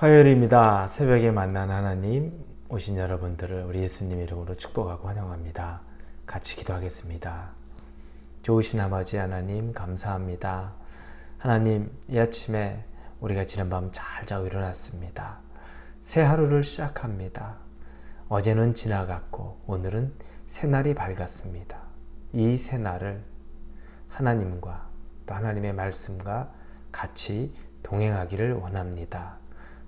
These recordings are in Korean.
화요일입니다. 새벽에 만난 하나님 오신 여러분들을 우리 예수님 이름으로 축복하고 환영합니다. 같이 기도하겠습니다. 좋으신 아버지 하나님 감사합니다. 하나님 이 아침에 우리가 지난밤 잘 자고 일어났습니다. 새 하루를 시작합니다. 어제는 지나갔고 오늘은 새날이 밝았습니다. 이 새날을 하나님과 또 하나님의 말씀과 같이 동행하기를 원합니다.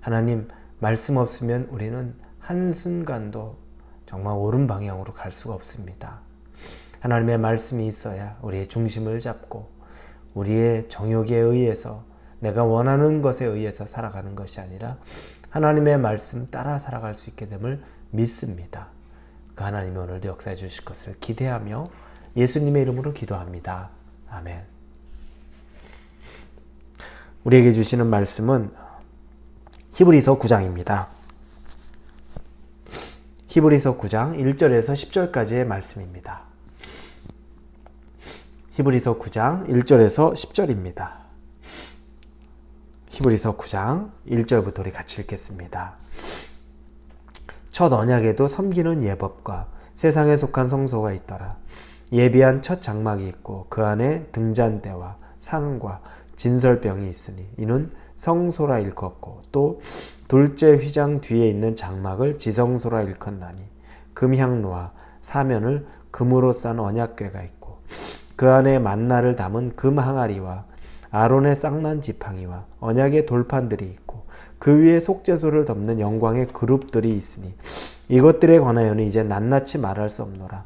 하나님 말씀 없으면 우리는 한순간도 정말 옳은 방향으로 갈 수가 없습니다. 하나님의 말씀이 있어야 우리의 중심을 잡고 우리의 정욕에 의해서 내가 원하는 것에 의해서 살아가는 것이 아니라 하나님의 말씀 따라 살아갈 수 있게 됨을 믿습니다. 그 하나님이 오늘도 역사해 주실 것을 기대하며 예수님의 이름으로 기도합니다. 아멘. 우리에게 주시는 말씀은 히브리서 9장입니다. 히브리서 9장 1절에서 10절까지의 말씀입니다. 히브리서 9장 1절에서 10절입니다. 히브리서 9장 1절부터 우리 같이 읽겠습니다. 첫 언약에도 섬기는 예법과 세상에 속한 성소가 있더라. 예비한 첫 장막이 있고 그 안에 등잔대와 상과 진설병이 있으니 이는 성소라 일컫고 또 둘째 휘장 뒤에 있는 장막을 지성소라 일컫나니 금향로와 사면을 금으로 싼 언약궤가 있고 그 안에 만나를 담은 금 항아리와 아론의 쌍난 지팡이와 언약의 돌판들이 있고 그 위에 속죄소를 덮는 영광의 그룹들이 있으니 이것들에 관하여는 이제 낱낱이 말할 수 없노라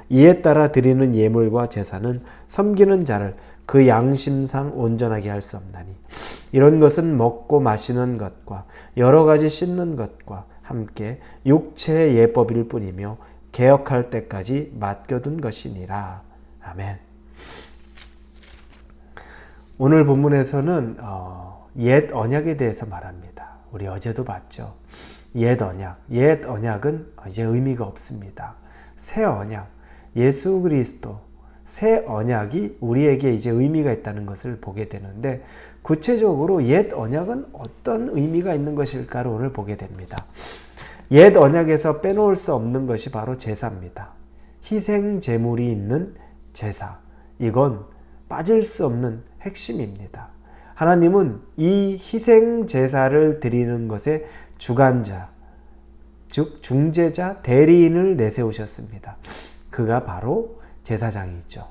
이에 따라 드리는 예물과 제사는 섬기는 자를 그 양심상 온전하게 할 수 없나니 이런 것은 먹고 마시는 것과 여러 가지 씻는 것과 함께 육체의 예법일 뿐이며 개혁할 때까지 맡겨둔 것이니라. 아멘. 오늘 본문에서는 어, 옛 언약에 대해서 말합니다. 우리 어제도 봤죠. 옛 언약. 옛 언약은 이제 의미가 없습니다. 새 언약. 예수 그리스도 새 언약이 우리에게 이제 의미가 있다는 것을 보게 되는데 구체적으로 옛 언약은 어떤 의미가 있는 것일까를 오늘 보게 됩니다. 옛 언약에서 빼놓을 수 없는 것이 바로 제사입니다. 희생 제물이 있는 제사. 이건 빠질 수 없는 핵심입니다. 하나님은 이 희생 제사를 드리는 것의 주관자, 즉 중재자, 대리인을 내세우셨습니다. 그가 바로 제사장이죠.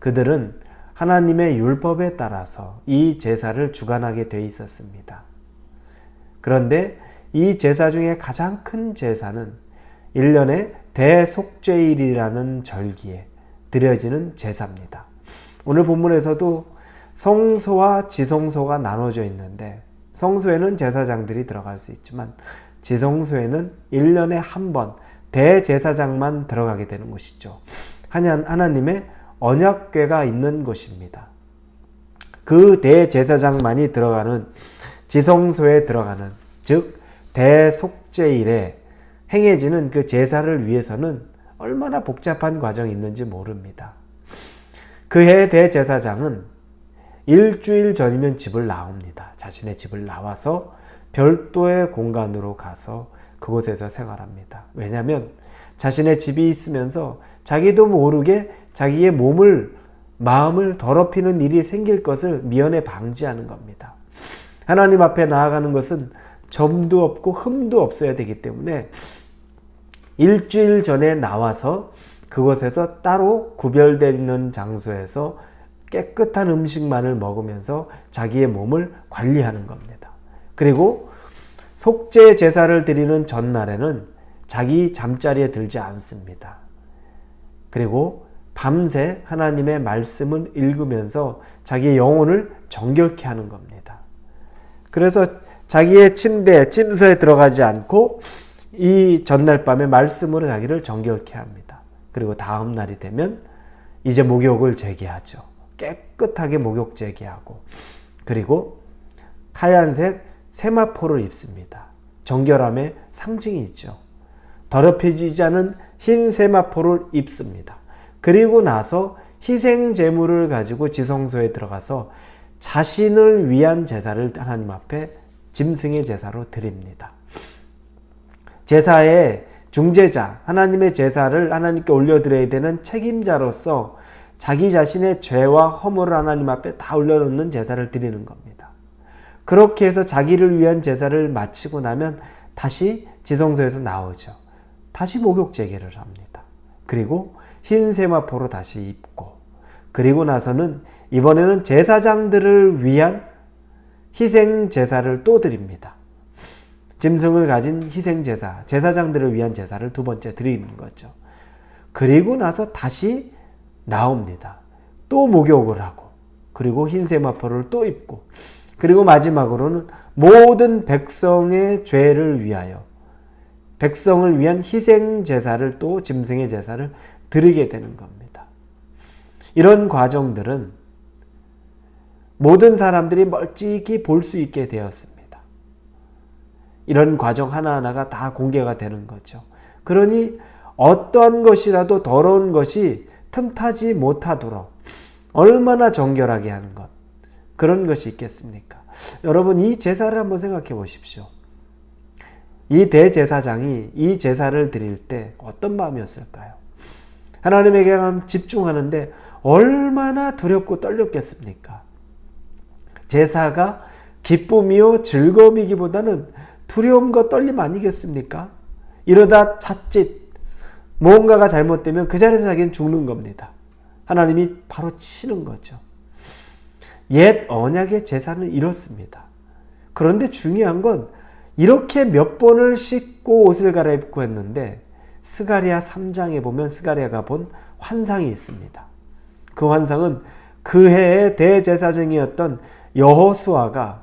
그들은 하나님의 율법에 따라서 이 제사를 주관하게 돼 있었습니다. 그런데 이 제사 중에 가장 큰 제사는 1년에 대속죄일이라는 절기에 드려지는 제사입니다. 오늘 본문에서도 성소와 지성소가 나눠져 있는데 성소에는 제사장들이 들어갈 수 있지만 지성소에는 1년에 한 번 대제사장만 들어가게 되는 곳이죠. 하나님의 언약궤가 있는 곳입니다. 그 대제사장만이 들어가는 지성소에 들어가는 즉 대속제일에 행해지는 그 제사를 위해서는 얼마나 복잡한 과정이 있는지 모릅니다. 그해 대제사장은 일주일 전이면 집을 나옵니다. 자신의 집을 나와서 별도의 공간으로 가서 그곳에서 생활합니다. 왜냐하면 자신의 집이 있으면서 자기도 모르게 자기의 몸을 마음을 더럽히는 일이 생길 것을 미연에 방지하는 겁니다. 하나님 앞에 나아가는 것은 점도 없고 흠도 없어야 되기 때문에 일주일 전에 나와서 그곳에서 따로 구별되는 장소에서 깨끗한 음식만을 먹으면서 자기의 몸을 관리하는 겁니다. 그리고 속죄 제사를 드리는 전날에는 자기 잠자리에 들지 않습니다. 그리고 밤새 하나님의 말씀을 읽으면서 자기의 영혼을 정결케 하는 겁니다. 그래서 자기의 침대, 침소에 들어가지 않고 이 전날 밤에 말씀으로 자기를 정결케 합니다. 그리고 다음 날이 되면 이제 목욕을 재개하죠. 깨끗하게 목욕 재개하고 그리고 하얀색 세마포를 입습니다. 정결함의 상징이죠. 더럽혀지지 않은 흰 세마포를 입습니다. 그리고 나서 희생 제물을 가지고 지성소에 들어가서 자신을 위한 제사를 하나님 앞에 짐승의 제사로 드립니다. 제사의 중재자, 하나님의 제사를 하나님께 올려드려야 되는 책임자로서 자기 자신의 죄와 허물을 하나님 앞에 다 올려놓는 제사를 드리는 겁니다. 그렇게 해서 자기를 위한 제사를 마치고 나면 다시 지성소에서 나오죠. 다시 목욕 재개를 합니다. 그리고 흰 세마포로 다시 입고 그리고 나서는 이번에는 제사장들을 위한 희생 제사를 또 드립니다. 짐승을 가진 희생 제사, 제사장들을 위한 제사를 두 번째 드리는 거죠. 그리고 나서 다시 나옵니다. 또 목욕을 하고 그리고 흰 세마포를 또 입고 그리고 마지막으로는 모든 백성의 죄를 위하여 백성을 위한 희생 제사를 또 짐승의 제사를 드리게 되는 겁니다. 이런 과정들은 모든 사람들이 멀찍이 볼 수 있게 되었습니다. 이런 과정 하나하나가 다 공개가 되는 거죠. 그러니 어떠한 것이라도 더러운 것이 틈타지 못하도록 얼마나 정결하게 하는 것 그런 것이 있겠습니까? 여러분 이 제사를 한번 생각해 보십시오. 이 대제사장이 이 제사를 드릴 때 어떤 마음이었을까요? 하나님에게 집중하는데 얼마나 두렵고 떨렸겠습니까? 제사가 기쁨이요 즐거움이기보다는 두려움과 떨림 아니겠습니까? 이러다 자칫 무언가가 잘못되면 그 자리에서 자기는 죽는 겁니다. 하나님이 바로 치는 거죠. 옛 언약의 제사는 이렇습니다. 그런데 중요한 건 이렇게 몇 번을 씻고 옷을 갈아입고 했는데 스가리아 3장에 보면 스가리아가 본 환상이 있습니다. 그 환상은 그 해의 대제사장이었던 여호수아가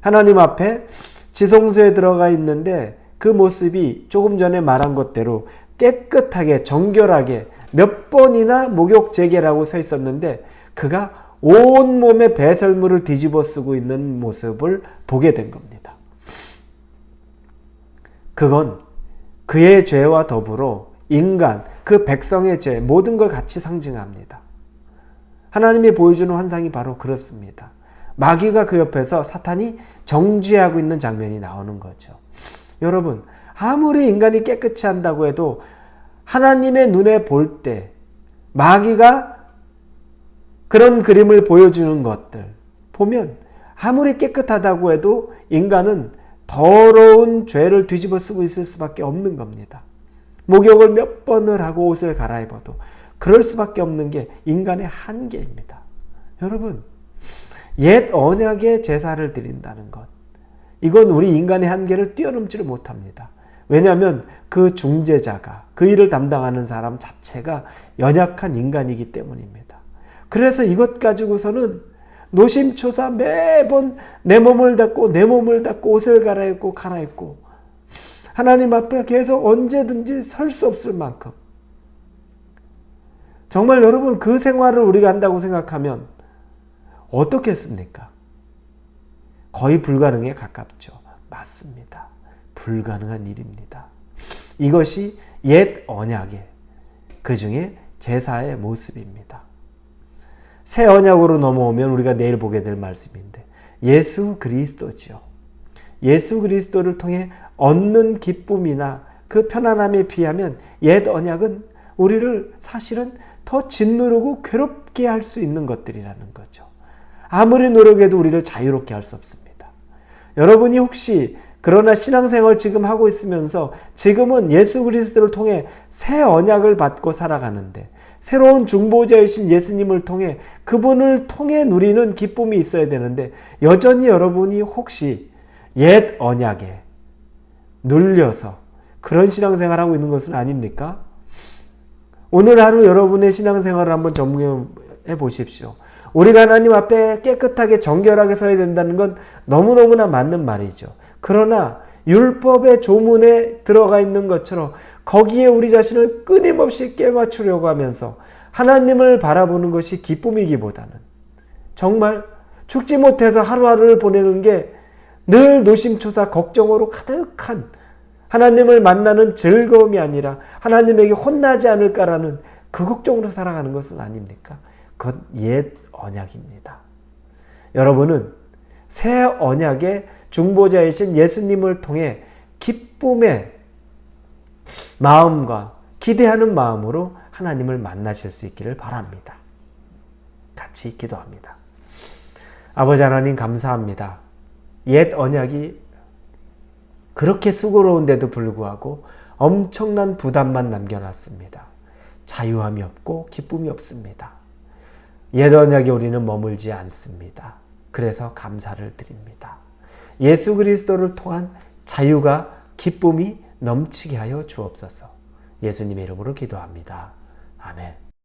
하나님 앞에 지성소에 들어가 있는데 그 모습이 조금 전에 말한 것대로 깨끗하게 정결하게 몇 번이나 목욕 재개라고 서 있었는데 그가 온 몸에 배설물을 뒤집어 쓰고 있는 모습을 보게 된 겁니다. 그건 그의 죄와 더불어 인간, 그 백성의 죄, 모든 걸 같이 상징합니다. 하나님이 보여주는 환상이 바로 그렇습니다. 마귀가 그 옆에서 사탄이 정죄하고 있는 장면이 나오는 거죠. 여러분, 아무리 인간이 깨끗이 한다고 해도 하나님의 눈에 볼 때 마귀가 그런 그림을 보여주는 것들 보면 아무리 깨끗하다고 해도 인간은 더러운 죄를 뒤집어 쓰고 있을 수밖에 없는 겁니다. 목욕을 몇 번을 하고 옷을 갈아입어도 그럴 수밖에 없는 게 인간의 한계입니다. 여러분, 옛 언약의 제사를 드린다는 것. 이건 우리 인간의 한계를 뛰어넘지를 못합니다. 왜냐하면 그 중재자가 그 일을 담당하는 사람 자체가 연약한 인간이기 때문입니다. 그래서 이것 가지고서는 노심초사 매번 내 몸을 닦고 내 몸을 닦고 옷을 갈아입고 갈아입고 하나님 앞에 계속 언제든지 설 수 없을 만큼 정말 여러분 그 생활을 우리가 한다고 생각하면 어떻겠습니까? 거의 불가능에 가깝죠. 맞습니다. 불가능한 일입니다. 이것이 옛 언약의 그 중에 제사의 모습입니다. 새 언약으로 넘어오면 우리가 내일 보게 될 말씀인데 예수 그리스도지요. 예수 그리스도를 통해 얻는 기쁨이나 그 편안함에 비하면 옛 언약은 우리를 사실은 더 짓누르고 괴롭게 할 수 있는 것들이라는 거죠. 아무리 노력해도 우리를 자유롭게 할 수 없습니다. 여러분이 혹시 그러나 신앙생활 지금 하고 있으면서 지금은 예수 그리스도를 통해 새 언약을 받고 살아가는데 새로운 중보자이신 예수님을 통해 그분을 통해 누리는 기쁨이 있어야 되는데 여전히 여러분이 혹시 옛 언약에 눌려서 그런 신앙생활 하고 있는 것은 아닙니까? 오늘 하루 여러분의 신앙생활을 한번 점검해 보십시오. 우리가 하나님 앞에 깨끗하게 정결하게 서야 된다는 건 너무너무나 맞는 말이죠. 그러나 율법의 조문에 들어가 있는 것처럼 거기에 우리 자신을 끊임없이 깨맞추려고 하면서 하나님을 바라보는 것이 기쁨이기보다는 정말 죽지 못해서 하루하루를 보내는 게 늘 노심초사 걱정으로 가득한 하나님을 만나는 즐거움이 아니라 하나님에게 혼나지 않을까라는 그 걱정으로 살아가는 것은 아닙니까? 그건 옛 언약입니다. 여러분은 새 언약의 중보자이신 예수님을 통해 기쁨의 마음과 기대하는 마음으로 하나님을 만나실 수 있기를 바랍니다. 같이 기도합니다. 아버지 하나님 감사합니다. 옛 언약이 그렇게 수고로운데도 불구하고 엄청난 부담만 남겨놨습니다. 자유함이 없고 기쁨이 없습니다. 옛 언약에 우리는 머물지 않습니다. 그래서 감사를 드립니다. 예수 그리스도를 통한 자유가 기쁨이 넘치게 하여 주옵소서. 예수님의 이름으로 기도합니다. 아멘.